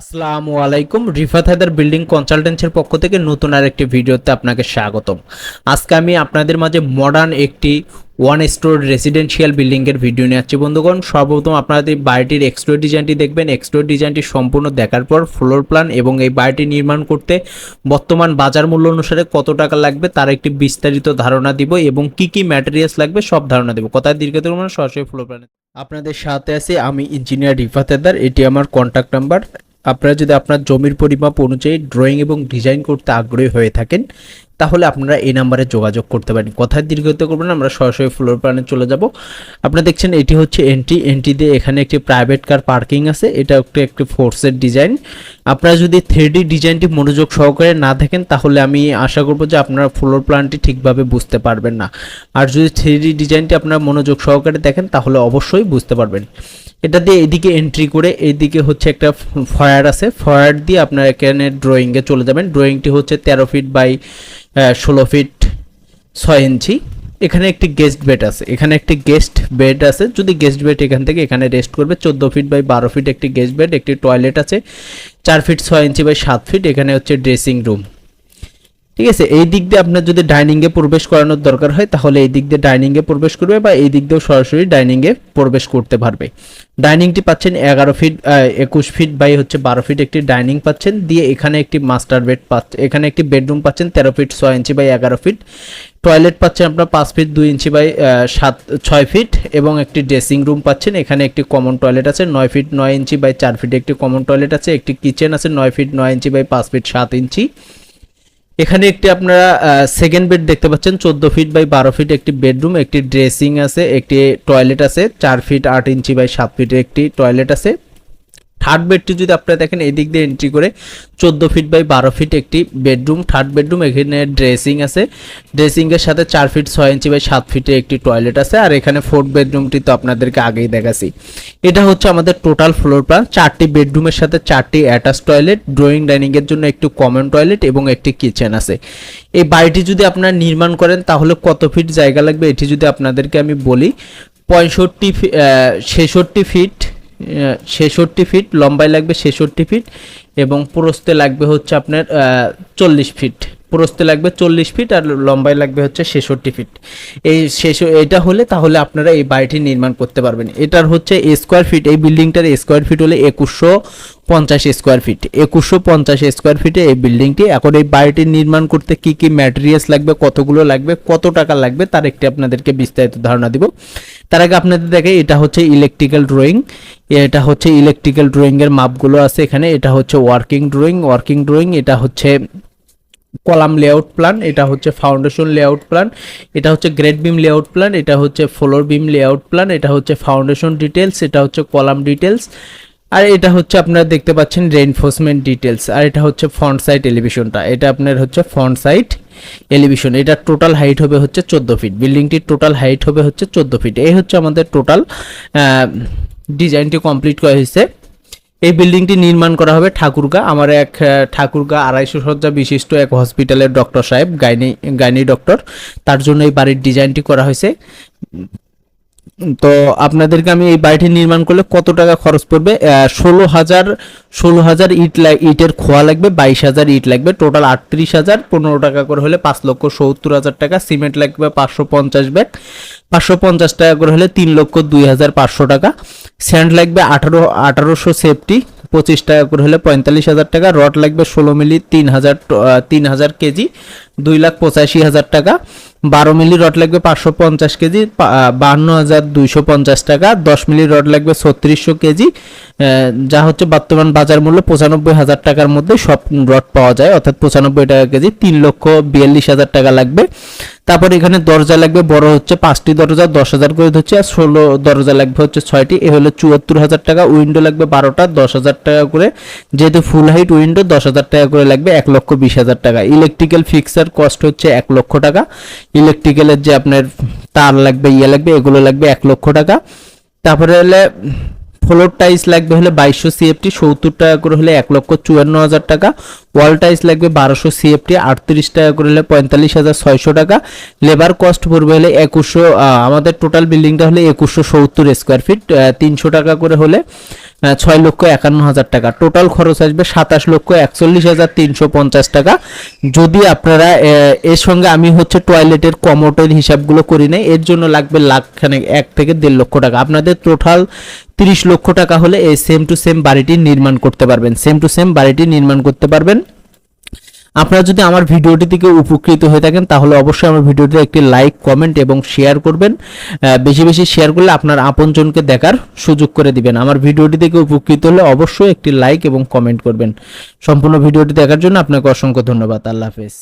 আসসালামু আলাইকুম। রিফাত হায়দার বিল্ডিং কনসালটেন্সির পক্ষ থেকে নতুন আর একটি ভিডিওতে আপনাকে স্বাগতম। আজকে আমি আপনাদের মাঝে মডার্ন একটি ওয়ান স্টোর রেসিডেন্সিয়াল বিল্ডিংয়ের ভিডিও নিয়ে আসছি। বন্ধুগণ, সর্বপ্রথম আপনাদের বাড়িটির এক্সটোর ডিজাইনটি দেখবেন। এক্সটোর ডিজাইনটি সম্পূর্ণ দেখার পর ফ্লোর প্ল্যান এবং এই বাড়িটি নির্মাণ করতে বর্তমান বাজার মূল্য অনুসারে কত টাকা লাগবে তার একটি বিস্তারিত ধারণা দিব এবং কি কি ম্যাটেরিয়ালস লাগবে সব ধারণা দেবো। কথায় দীর্ঘতর মানে সরাসরি ফ্লোর প্ল্যানে আপনাদের সাথে আছি আমি ইঞ্জিনিয়ার রিফাত হায়দার। এটি আমার কন্ট্যাক্ট নাম্বার আপনারা যদি আপনার জমির পরিমাপ অনুযায়ী ড্রয়িং এবং ডিজাইন করতে আগ্রহী হয়ে থাকেন, তাহলে আপনারা এই নাম্বারে যোগাযোগ করতে পারেন। কথায় দীর্ঘত করবেন আমরা সরাসরি ফ্লোর প্ল্যানে চলে যাব। আপনারা দেখছেন এটি হচ্ছে এন্ট্রি এন্ট্রি দিয়ে এখানে একটি প্রাইভেট কার পার্কিং আছে। এটা একটি একটি ফোর্সের ডিজাইন আপনারা যদি থ্রি ডিজাইনটি মনোযোগ সহকারে না থাকেন তাহলে আমি আশা করব যে আপনারা ফ্লোর প্ল্যানটি ঠিকভাবে বুঝতে পারবেন না। আর যদি থ্রি ডিজাইনটি আপনারা মনোযোগ সহকারে দেখেন, তাহলে অবশ্যই বুঝতে পারবেন। এটা দিয়ে এদিকে এন্ট্রি করে এইদিকে হচ্ছে একটা ফয়ার আছে। ফয়ার দিয়ে আপনারা এখানে ড্রয়িংয়ে চলে যাবেন। ড্রয়িংটি হচ্ছে তেরো ফিট বাই ষোলো ফিট ছয় ইঞ্চি। এখানে একটি গেস্ট বেড আছে। এখানে একটি গেস্ট বেড আছে। যদি গেস্ট বেড এখান থেকে এখানে রেস্ট করবে, চোদ্দ ফিট বাই বারো ফিট একটি গেস্ট বেড একটি টয়লেট আছে। চার ফিট ছয় ইঞ্চি বাই সাত ফিট এখানে হচ্ছে ড্রেসিং রুম ঠিক আছে? এই দিক দিয়ে আপনার যদি ডাইনিংয়ে প্রবেশ করানোর দরকার হয়, তাহলে এই দিক দিয়ে ডাইনিংয়ে প্রবেশ করবে বা এই দিক দিয়েও সরাসরি ডাইনিংয়ে প্রবেশ করতে পারবে। ডাইনিংটি পাচ্ছেন এগারো ফিট একুশ ফিট বাই হচ্ছে বারো ফিট একটি ডাইনিং পাচ্ছেন। দিয়ে এখানে একটি মাস্টার বেড পাচ্ছে এখানে একটি বেডরুম পাচ্ছেন তেরো ফিট ছয় ইঞ্চি বাই এগারো ফিট টয়লেট পাচ্ছেন আপনার পাঁচ ফিট দুই ইঞ্চি বাই সাত, ছয় ফিট এবং একটি ড্রেসিং রুম পাচ্ছেন। এখানে একটি কমন টয়লেট আছে, নয় ফিট নয় ইঞ্চি বাই চার ফিট একটি কমন টয়লেট আছে। একটি কিচেন আছে, নয় ফিট নয় ইঞ্চি বাই পাঁচ ফিট সাত ইঞ্চি এখানে একটি আপনারা সেকেন্ড বেড দেখতে পাচ্ছেন। চোদ্দ ফিট বাই বারো ফিট একটি বেডরুম একটি ড্রেসিং আছে, একটি টয়লেট আছে, চার ফিট আট ইঞ্চি বাই সাত ফিটের একটি টয়লেট আছে। থার্ড বেডটি যদি আপনারা দেখেন এই দিক দিয়ে এন্ট্রি করে চোদ্দ ফিট বাই বারো ফিট একটি বেডরুম থার্ড বেডরুম এখানে ড্রেসিং আছে। ড্রেসিংয়ের সাথে চার ফিট ছয় ইঞ্চি বাই সাত ফিটে একটি টয়লেট আছে। আর এখানে ফোর্থ বেডরুমটি তো আপনাদেরকে আগেই দেখাছি এটা হচ্ছে আমাদের টোটাল ফ্লোর প্ল্যান চারটি বেডরুমের সাথে চারটি অ্যাটাচ টয়লেট ড্রয়িং ডাইনিংয়ের জন্য একটি কমন টয়লেট এবং একটি কিচেন আছে। এই বাড়িটি যদি আপনারা নির্মাণ করেন, তাহলে কত ফিট জায়গা লাগবে? এটি যদি আপনাদেরকে আমি বলি, পঁয়ষট্টি ছেষট্টি ফিট ছেষট্টি ফিট লম্বায় লাগবে ছেষট্টি ফিট এবং প্রস্তে লাগবে হচ্ছে আপনার চল্লিশ ফিট। প্রস্তে লাগবে চল্লিশ ফিট আর লম্বায় লাগবে হচ্ছে ছেষট্টি ফিট। এই শেষ এটা হলে তাহলে আপনারা এই বাড়িটি নির্মাণ করতে পারবেন। এটার হচ্ছে স্কোয়ার ফিট এই বিল্ডিংটার স্কোয়ার ফিট হলে একুশশো পঞ্চাশ স্কোয়ার ফিট একুশশো পঞ্চাশ স্কোয়ার ফিটে এই বিল্ডিংটি এখন এই বাড়িটি নির্মাণ করতে কি কি ম্যাটেরিয়ালস লাগবে, কতগুলো লাগবে, কত টাকা লাগবে, তার একটি আপনাদেরকে বিস্তারিত ধারণা দিব। তার আগে আপনাদের দেখে, এটা হচ্ছে ইলেকট্রিক্যাল ড্রয়িং এটা হচ্ছে ইলেকট্রিক্যাল ড্রয়িংয়ের মাপগুলো আছে এখানে। এটা হচ্ছে ওয়ার্কিং ড্রয়িং ওয়ার্কিং ড্রয়িং এটা হচ্ছে কলাম লেআউট প্ল্যান এটা হচ্ছে ফাউন্ডেশন লেআউট প্ল্যান এটা হচ্ছে গ্রেড বিম লেআউট প্ল্যান এটা হচ্ছে ফ্লোর বিম লেআউট প্ল্যান এটা হচ্ছে ফাউন্ডেশন ডিটেলস এটা হচ্ছে কলাম ডিটেলস আর এটা হচ্ছে আপনারা দেখতে পাচ্ছেন রেইনফোর্সমেন্ট ডিটেলস আর এটা হচ্ছে ফ্রন্ট সাইড এলিভেশনটা এটা আপনার হচ্ছে ফ্রন্ট সাইড এলিভেশন এটা টোটাল হাইট হবে হচ্ছে চোদ্দ ফিট বিল্ডিংটির টোটাল হাইট হবে হচ্ছে চোদ্দ ফিট এই হচ্ছে আমাদের টোটাল ডিজাইনটি কমপ্লিট করা হয়েছে। এই বিল্ডিংটি নির্মাণ করা হবে ঠাকুরগা। আমার এক ঠাকুরগা আড়াইশো শয্যা বিশিষ্ট এক হসপিটালের ডক্টর সাহেব, গাইনি গাইনি ডক্টর তার জন্য এই বাড়ির ডিজাইনটি করা হয়েছে। তো আপনাদেরকে আমি এই বাড়িটি নির্মাণ করলে কত টাকা খরচ পড়বে? ষোলো হাজার ষোলো হাজার ইট ইটের খোয়া লাগবে, বাইশ হাজার ইট লাগবে, টোটাল আটত্রিশ হাজার, পনেরো টাকা করে হলে পাঁচ লক্ষ সত্তর হাজার টাকা, সিমেন্ট লাগবে পাঁচশো পঞ্চাশ ব্যাগ, পাঁচশো পঞ্চাশ টাকা করে হলে তিন লক্ষ দুই হাজার পাঁচশো টাকা, স্যান্ড লাগবে আঠারো, আঠারোশো সেফটি, পঁচিশ টাকা করে হলে পঁয়তাল্লিশ হাজার টাকা, রড লাগবে ষোলো মিলি তিন হাজার তিন হাজার কেজি দুই লাখ পঁচাশি হাজার টাকা। বারো মিলি রড লাগবে পাঁচশো পঞ্চাশ কেজি বাহান্ন হাজার দুইশো পঞ্চাশ টাকা। দশ মিলি রড লাগবে ছত্রিশশো কেজি। যা হচ্ছে বর্তমান বাজার মূল্য পঁচানব্বই হাজার টাকার মধ্যে সব রড পাওয়া যায়। অর্থাৎ পঁচানব্বই টাকা কেজি, তিন লক্ষ বিয়াল্লিশ হাজার টাকা লাগবে। তারপর এখানে দরজা লাগবে, বড় হচ্ছে পাঁচটি দরজা, দশ হাজার করে ধরছে আর ষোলো দরজা লাগবে হচ্ছে ছয়টি। এ হলো চুয়াত্তর হাজার টাকা, উইন্ডো লাগবে বারোটা, দশ হাজার টাকা করে। যেহেতু ফুল হাইট উইন্ডো, দশ হাজার টাকা করে লাগবে এক লক্ষ বিশ হাজার টাকা। ইলেকট্রিক্যাল ফিক্সার কস্ট হচ্ছে এক লক্ষ টাকা। ইলেকট্রিক্যালের যে আপনার তার লাগবে ইয়ে লাগবে, এগুলো লাগবে এক লক্ষ টাকা। তারপরে হলে ফ্লোর টাইলস লাগবে হলে বাইশশো সিএফটি সত্তর টাকা করে হলে এক লক্ষ চুয়ান্ন হাজার টাকা। ওয়াল টাইলস লাগবে বারোশো সিএফটি আটত্রিশ টাকা করে হলে পঁয়তাল্লিশ হাজার ছয়শো টাকা। লেবার কস্ট পড়বে হলে একুশশো আমাদের টোটাল বিল্ডিংটা হলে একুশশো সত্তর স্কোয়ার ফিট তিনশো টাকা করে হলে ছয় লক্ষ একান্ন হাজার টাকা। টোটাল খরচ আসবে সাতাশ লক্ষ একচল্লিশ হাজার তিনশো পঞ্চাশ টাকা। যদি আপনারা এর সঙ্গে আমি হচ্ছে টয়লেটের কমোটের হিসাবগুলো করি নাই, এর জন্য লাগবে লাখ খানেক এক থেকে দেড় লক্ষ টাকা। আপনাদের টোটাল তিরিশ লক্ষ টাকা হলে এই সেম টু সেম বাড়িটি নির্মাণ করতে পারবেন। সেম টু সেম বাড়িটি নির্মাণ করতে পারবেন। আপনারা যদি আমার ভিডিওটি থেকে উপকৃত হয়ে থাকেন, তাহলে অবশ্যই আমার ভিডিওটি একটি লাইক কমেন্ট এবং শেয়ার করবেন। বেশি বেশি শেয়ার করলে আপনার আপনজনকে দেখার সুযোগ করে দিবেন। আমার ভিডিওটি থেকে উপকৃত হলে অবশ্যই একটি লাইক এবং কমেন্ট করবেন। সম্পূর্ণ ভিডিওটি দেখার জন্য আপনাকে অসংখ্য ধন্যবাদ। আল্লাহ হাফেজ।